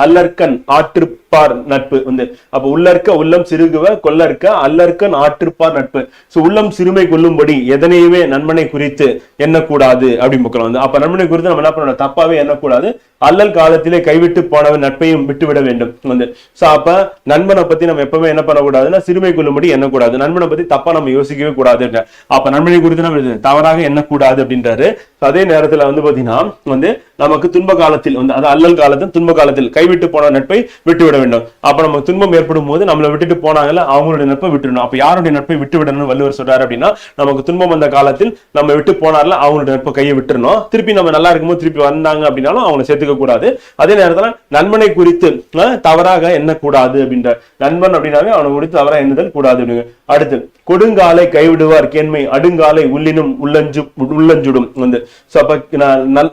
B: அல்லற்கன் ஆற்று ஆற்றுப்பார் நட்பு வந்து. அப்ப உள்ளற்க உள்ளம் சிறுகுவ கொல்லற்க அல்லற்கண் ஆற்றுப்பார் நட்பு. சோ உள்ளம் சிறுமை கொள்ளும்படி எதனையுமே நண்பனை குறித்து எண்ணக்கூடாது அப்படின்னு பார்க்கலாம் வந்து. அப்ப நண்பனை குறித்து நம்ம என்ன பண்ணணும்? தப்பாவே எண்ணக்கூடாது. அல்லல் காலத்திலே கைவிட்டு போனவன் நட்பையும் விட்டு விட வேண்டும் வந்து. சோ அப்ப நண்பனை பத்தி நம்ம எப்பவுமே என்ன பண்ணக்கூடாதுன்னா சிறுமை கொள்ளும்படி எண்ணக்கூடாது. நண்பனை பத்தி தப்பா நம்ம யோசிக்கவே கூடாது அப்ப நண்பனை குறித்து நம்ம தவறாக எண்ணக்கூடாது அப்படின்றாரு. அதே நேரத்துல வந்து பாத்தீங்கன்னா வந்து நமக்கு துன்ப காலத்தில் வந்து அது அல்லல் காலத்தில் துன்ப காலத்தில் கைவிட்டு போன நட்பை விட்டுவிட வேண்டும். அப்ப நம்ம துன்பம் ஏற்படும் போது நம்மளை விட்டுட்டு போனாங்கல்ல அவங்களுடைய நட்பை விட்டுடணும் அப்ப யாருடைய நட்பை விட்டு விடணும்னு வள்ளுவர் சொல்றாரு அப்படின்னா நமக்கு துன்பம் வந்த காலத்தில் நம்ம விட்டு போனார்ல அவங்களுடைய நட்பை கையை விட்டுறணும். திருப்பி நம்ம நல்லா இருக்கும்போது திருப்பி வந்தாங்க அப்படின்னாலும் அவங்களை சேர்த்துக்க கூடாது. அதே நேரத்துல நண்பனை குறித்து அஹ், தவறாக எண்ணக்கூடாது அப்படின்ற நண்பன் அப்படின்னாவே அவனை குறித்து தவறாக எண்ணுதல் கூடாது அப்படிங்க. அடுத்து கொடுங்காலை கைவிடுவார் கேண்மை அடுங்காலை உள்ளினும் உள்ளஞ்சு உள்ளஞ்சுடும் வந்து. சோ அப்ப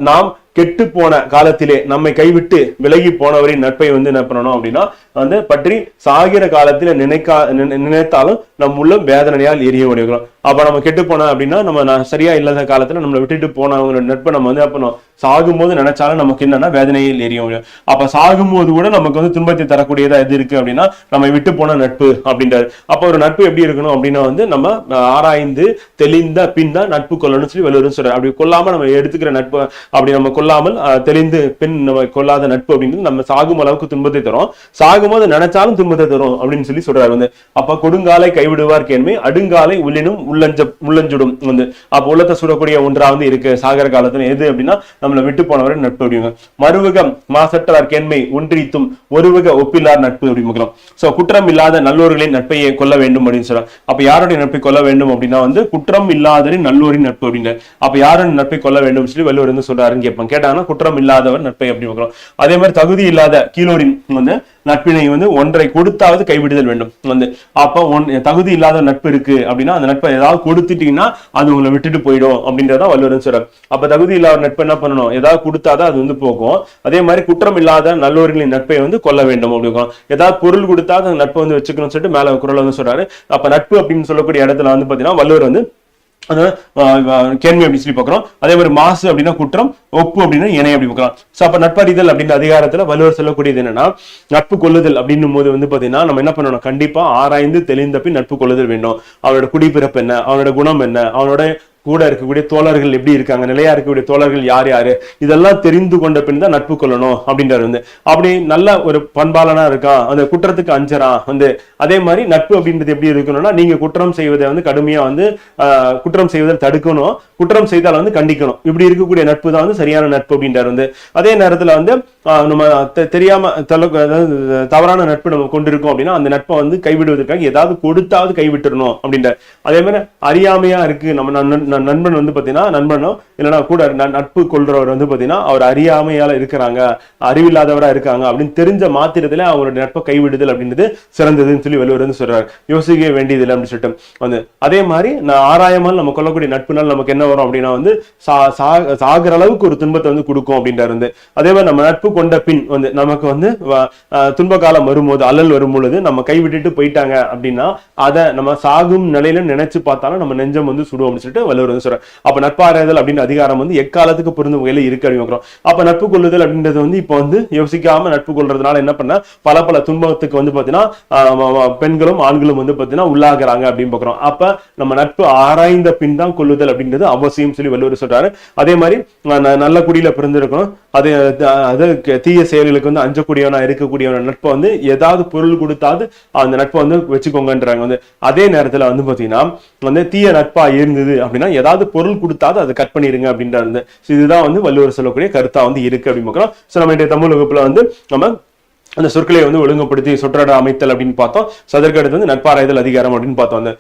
B: நாம் கெட்டு போன காலத்திலே நம்மை கைவிட்டு விலகி போனவரின் நட்பை வந்து என்ன பண்ணணும் அப்படின்னா வந்து பற்றி சாகிற காலத்தில் நினைக்கா நினை- நினைத்தாலும் நம் உள்ள வேதனையால் எரிய முடியும் அப்ப நம்ம கெட்டு போனோம் அப்படின்னா நம்ம சரியா இல்லாத காலத்துல நம்மளை விட்டுட்டு போனவங்களோட நட்பை நம்ம வந்து அப்ப சாகும்போது நினைச்சாலும் நமக்கு என்னன்னா வேதனையில் எரியும். அப்ப சாகும்போது கூட நமக்கு வந்து துன்பத்தை தரக்கூடியதா எது இருக்கு அப்படின்னா நம்ம விட்டு போன நட்பு அப்படின்றாரு. அப்ப ஒரு நட்பு எப்படி இருக்கணும் அப்படின்னா வந்து நம்ம ஆராய்ந்து தெளிந்த பின் தான் நட்பு கொள்ளணும்னு சொல்லி வள்ளுவர் சொல்றாரு. அப்படி கொல்லாம நம்ம எடுத்துக்கிற நட்பு அப்படி நம்ம கொல்லாமல் தெளிந்து பின் நம்ம கொள்ளாத நட்பு அப்படின்றது நம்ம சாகும் அளவுக்கு துன்பத்தை தரும். சாகும்போது நினைச்சாலும் துன்பத்தை தரும் அப்படின்னு சொல்லி சொல்றாரு வந்து. அப்ப கொடுங்காலை கைவிடுவார் கேண்மை அடுங்காலை உள்ளினும் உள்ளஞ்ச உள்ளஞ்சுடும். வந்து அப்ப உள்ளத்தை சுடக்கூடிய ஒன்றா வந்து இருக்கு சாகர காலத்துல எது அப்படின்னா நம்மளை விட்டு போனவரை நட்பு அப்படிங்க மறுவகம் மாசற்றார் கேண்மை ஒன்றித்தும் ஒருவக ஒப்பில்லார் நட்பு அப்படிங்கிறோம் சோ குற்றம் இல்லாத நல்லோர்களின் நட்பையை கொள்ள வேண்டும் அப்படின்னு சொல்றாங்க. அப்ப யாருடைய நட்பை கொள்ள வேண்டும் அப்படின்னா வந்து குற்றம் இல்லாதவரின் நல்லோரின் நட்பு அப்படின்னு. அப்ப யாருடைய நட்பை கொள்ள வேண்டும் சொல்லி வள்ளுவர் வந்து சொல்றாருன்னு கேட்பாங்க. கேட்டாங்கன்னா குற்றம் இல்லாதவர் நட்பை அப்படின்னு அதே மாதிரி தகுதி இல்லாத கீழோரின் வந்து நட்பினை வந்து ஒன்றை கொடுத்தாவது கைவிடுதல் வேண்டும். வந்து அப்ப ஒன் தகுதி இல்லாத நட்பு இருக்கு அப்படின்னா அந்த நட்பை ஏதாவது கொடுத்துட்டீங்கன்னா அது உங்களை விட்டுட்டு போயிடும் அப்படின்றத வள்ளுவர் வந்து சொல்றாரு. அப்ப தகுதி இல்லாத நட்பு என்ன பண்ணணும்? ஏதாவது கொடுத்தாதான் அது வந்து போகும். அதே மாதிரி குற்றம் இல்லாத நல்லோர்களின் நட்பை வந்து கொள்ள வேண்டும் அப்படின்னு ஏதாவது பொருள் கொடுத்தா அந்த நட்பை வந்து வச்சுக்கணும்னு சொல்லிட்டு மேல குரல் வந்து சொல்றாரு. அப்ப நட்பு அப்படின்னு சொல்லக்கூடிய இடத்துல வந்து பாத்தீங்கன்னா வள்ளுவர் வந்து கேள்வி அப்படின்னு சொல்லி பார்க்கிறோம். அதே மாதிரி மாசு அப்படின்னா குற்றம் ஒப்பு அப்படின்னா இணை அப்படி பார்க்கலாம் ஸோ அப்ப நட்பறிதல் அப்படின்ற அதிகாரத்துல வலுவர் சொல்லக்கூடியது என்னன்னா நட்பு கொள்ளுதல் அப்படின்னும் போது வந்து பாத்தீங்கன்னா நம்ம என்ன பண்ணணும்? கண்டிப்பா ஆராய்ந்து தெளிந்த பின் நட்பு கொள்ளுதல் வேண்டும். அவனோட குடிப்பிறப்பு என்ன? அவனோட குணம் என்ன? அவனோட கூட இருக்கக்கூடிய தோழர்கள் எப்படி இருக்காங்க நிலையா இருக்கக்கூடிய தோழர்கள் யார் யாரு இதெல்லாம் தெரிந்து கொண்ட பின் தான் நட்பு கொள்ளணும் அப்படின்றாரு வந்து. அப்படி நல்ல ஒரு பண்பாளனா இருக்கான் அந்த குற்றத்துக்கு அஞ்சறான் வந்து அதே மாதிரி நட்பு அப்படின்றது எப்படி இருக்கணும்னா நீங்க குற்றம் செய்வதை வந்து கடுமையா வந்து குற்றம் செய்வதை தடுக்கணும். குற்றம் செய்தால் வந்து கண்டிக்கணும். இப்படி இருக்கக்கூடிய நட்பு தான் வந்து சரியான நட்பு அப்படின்றாரு வந்து. அதே நேரத்துல வந்து நம்ம தெ- தெரியாம அதாவது தவறான நட்பு நம்ம கொண்டிருக்கோம் அப்படின்னா அந்த நட்பை வந்து கைவிடுவதற்காக ஏதாவது கொடுத்தாவது கைவிட்டுறணும் அப்படின்ற அதே மாதிரி அறியாமையா இருக்கு நம்ம நண்பன் வந்து பாத்தீங்கன்னா நண்பனோ இல்லைனா கூட நட்பு கொள்றவர் வந்து பாத்தீங்கன்னா அவர் அறியாமையால இருக்கிறாங்க அறிவில்லாதவரா இருக்காங்க அப்படின்னு தெரிஞ்ச மாத்திரத்துல அவங்களுடைய நட்பை கைவிடுதல் அப்படின்றது சிறந்ததுன்னு சொல்லி வள்ளுவர் வந்து சொல்றாரு. யோசிக்க வேண்டியதில்லை அப்படின்னு சொல்லிட்டு. வந்து அதே மாதிரி நான் ஆராயமால் நம்ம கொள்ளக்கூடிய நட்புனால் நமக்கு என்ன வரும் அப்படின்னா வந்து சா- சா- சாகிற அளவுக்கு ஒரு துன்பத்தை வந்து கொடுக்கும் அப்படின்றாரு வந்து. அதே மாதிரி நம்ம நட்பு கொண்ட பின் வந்து நமக்கு வந்து துன்ப காலம் வரும்போது அல்லல் வரும்பொழுது நம்ம கைவிட்டுட்டு போயிட்டாங்க அப்படின்னா அதை நம்ம சாகும் நிலையில நினைச்சு பார்த்தாலும் நம்ம நெஞ்சம் வந்து சுடும் அப்படின்னு சொல்லிட்டு வள்ளுவர் வந்து சொல்றாரு. அப்ப நட்பாராய்தல் அப்படின்னு அதிகாரம் வந்து எக்காலத்துக்கு பொருந்தும் வகையில இருக்கு அப்படின்னு அப்ப நட்பு கொள்ளுதல் அப்படின்றது வந்து இப்போ வந்து யோசிக்காம நட்பு கொள்றதுனால என்ன பண்ண பல பல துன்பத்துக்கு வந்து பாத்தீங்கன்னா பெண்களும் ஆண்களும் வந்து பாத்தீங்கன்னா உள்ளாகிறாங்க அப்படின்னு பாக்குறோம். அப்ப நம்ம நட்பு ஆராய்ந்த பின் தான் கொள்ளுதல் அப்படின்றது அவசியம் சொல்லி வள்ளுவர் சொல்றாரு. அதே மாதிரி நல்ல குடியில பிறந்திருக்கணும். அது அது தீய செயல்களுக்கு வந்து அஞ்சக்கூடியவனா இருக்கக்கூடியவன நட்பை வந்து ஏதாவது பொருள் கொடுத்தாது அந்த நட்பை வந்து வச்சுக்கோங்கன்றாங்க. வந்து அதே நேரத்துல வந்து பாத்தீங்கன்னா வந்து தீய நட்பா இருந்தது அப்படின்னா ஏதாவது பொருள் கொடுத்தாது அதை கட் பண்ணிருங்க அப்படின்றது வந்து இதுதான் வந்து வள்ளுவர் சொல்லக்கூடிய கருத்தா வந்து இருக்கு அப்படின்னு பார்க்கலாம் ஸோ நம்ம இன்றைய தமிழ் வகுப்புல வந்து நம்ம அந்த சொற்களை வந்து ஒழுங்குபடுத்தி சொற்றொடர் அமைத்தல் அப்படின்னு பார்த்தோம். So அடுத்து வந்து நட்பாராய்தல் அதிகாரம் அப்படின்னு பார்த்தோம். அந்த